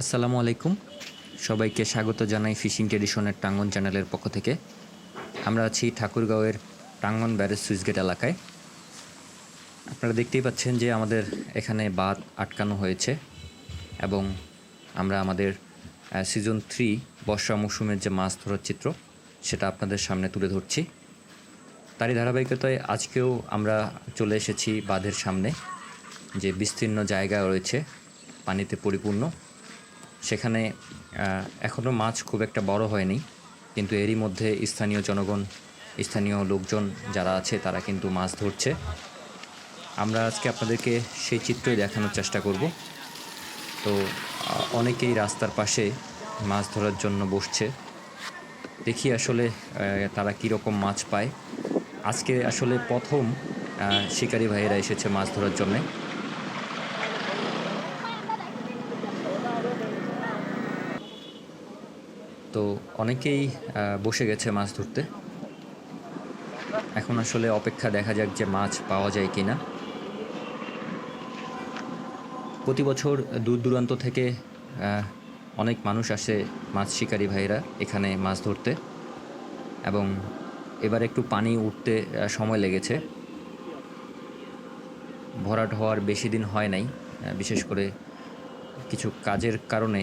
আসসালামু আলাইকুম। সবাইকে স্বাগত জানাই ফিশিং ট্রেডিশনের টাঙ্গন চ্যানেলের পক্ষ থেকে। আমরা আছি ঠাকুরগাঁওয়ের টাঙ্গন ব্যারেজ সুইচগেট এলাকায়। আপনারা দেখতেই পাচ্ছেন যে আমাদের এখানে বাঁধ আটকানো হয়েছে এবং আমরা আমাদের সিজন থ্রি বর্ষা মৌসুমের যে মাছ ধরার চিত্র, সেটা আপনাদের সামনে তুলে ধরছি। তারই ধারাবাহিকতায় আজকেও আমরা চলে এসেছি বাঁধের সামনে, যে বিস্তীর্ণ জায়গা রয়েছে, পানিতে পরিপূর্ণ। সেখানে এখনও মাছ খুব একটা বড় হয়নি, কিন্তু এরই মধ্যে স্থানীয় জনগণ, স্থানীয় লোকজন যারা আছে, তারা কিন্তু মাছ ধরছে। আমরা আজকে আপনাদেরকে সেই চিত্রই দেখানোর চেষ্টা করব। তো অনেকেই রাস্তার পাশে মাছ ধরার জন্য বসছে। দেখি আসলে তারা কীরকম মাছ পায়। আজকে আসলে প্রথম শিকারী ভাইয়েরা এসেছে মাছ ধরার জন্যে। তো অনেকেই বসে গেছে মাছ ধরতে। এখন আসলে অপেক্ষা দেখা যাক যে মাছ পাওয়া যায় কি না প্রতি বছর দূর দূরান্ত থেকে অনেক মানুষ আসে মাছ শিকারী ভাইরা এখানে মাছ ধরতে। এবং এবার একটু পানি উঠতে সময় লেগেছে। ভরাট হওয়ার বেশি দিন হয় নাই বিশেষ করে কিছু কাজের কারণে।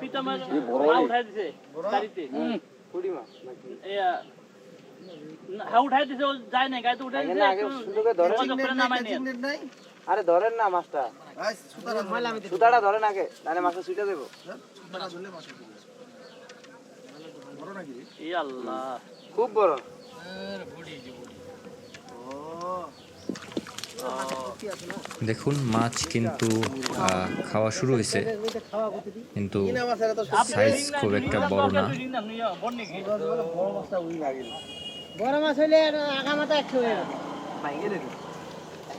পিতা উঠাই দিছে গাড়িতে। কুড়ি মাছ নাকি? এই আ, না, হা উঠাই দিছে ও যায় নাই গাড়িতে উঠাই দিছে আরে ধরেন না মাছটা। সুতাটা ধরেন আগে তাহলে মাছটা ছুটে দেবো। আল্লাহ। খুব বড়। ও। দেখুন, মাছ কিন্তু খাওয়া শুরু হয়েছে। কিন্তু কিনা সাইজ খুব একটা বড় না। বড় মাছ হইলে আগা মাথা একশো হয়ে যাবে ভাঙে রে একটা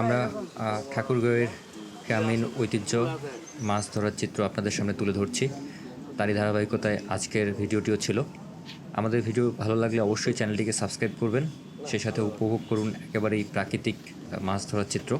আমরা আহ, ঠাকুরগাঁওয়ের গ্রামীণ ঐতিহ্য মাছ ধরার চিত্র আপনাদের সামনে তুলে ধরছি। তারই ধারাবাহিকতায় আজকের ভিডিওটিও ছিল। আমাদের ভিডিও ভালো লাগলে অবশ্যই চ্যানেলটিকে সাবস্ক্রাইব করবেন। সেই সাথে উপভোগ করুন একেবারেই প্রাকৃতিক মাছ ধরার চিত্র।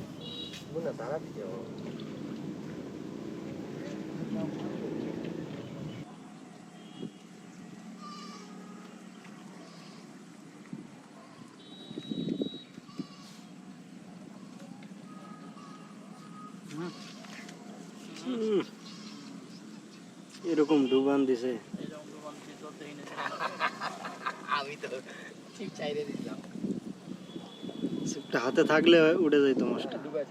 এরকম ডুবান দিছে আমি তো ঠিক চাইরে দিলাম। হাতে থাকলে উঠে যাইতো মাছটা। ডুবাই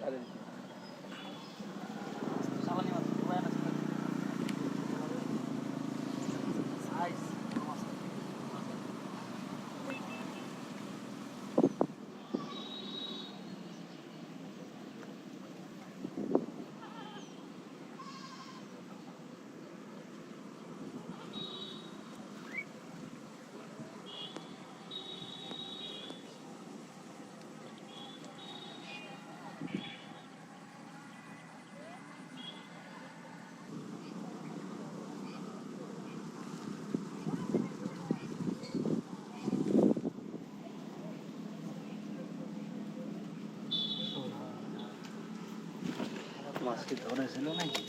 কি ধরেছিল নাকি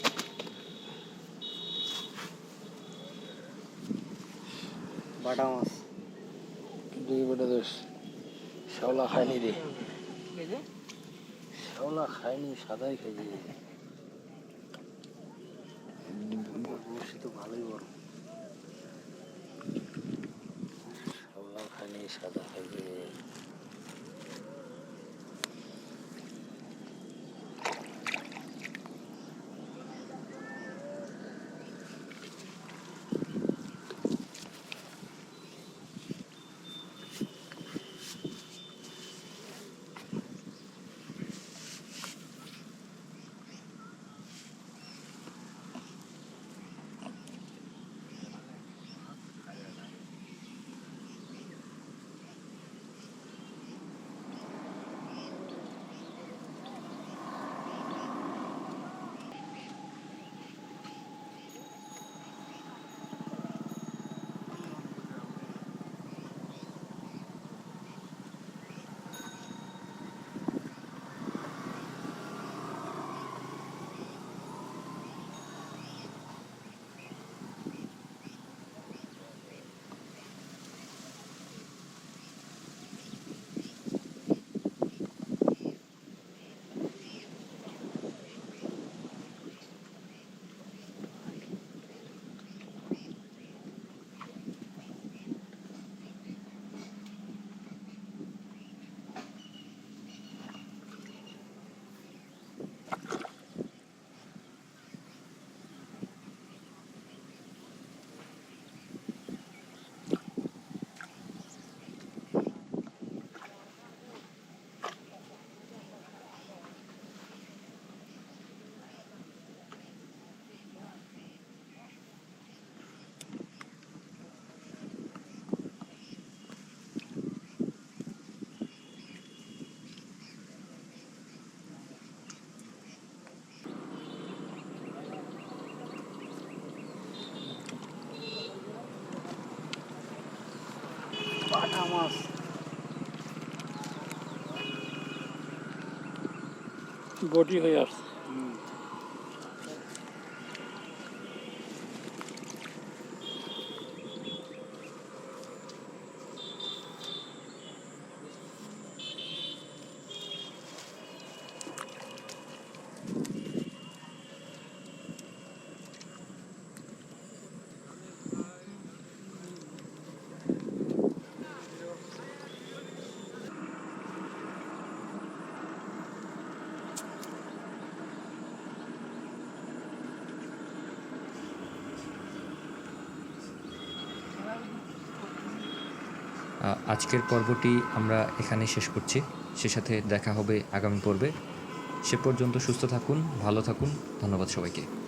বাটা মাছ দুই বেটা দোষ। শ্যাওলা খায়নি রে। শ্যাওলা খায়নি সাদাই খাইছে বসি তো ভালোই বড় শ্যাওলা খায়নি সাদা খাইছে। বডি হয়ে আসছে। আজকের পর্বটি আমরা এখানে শেষ করছি। সে সাথে দেখা হবে আগামী পর্বে। সে পর্যন্ত সুস্থ থাকুন, ভালো থাকুন। ধন্যবাদ সবাইকে।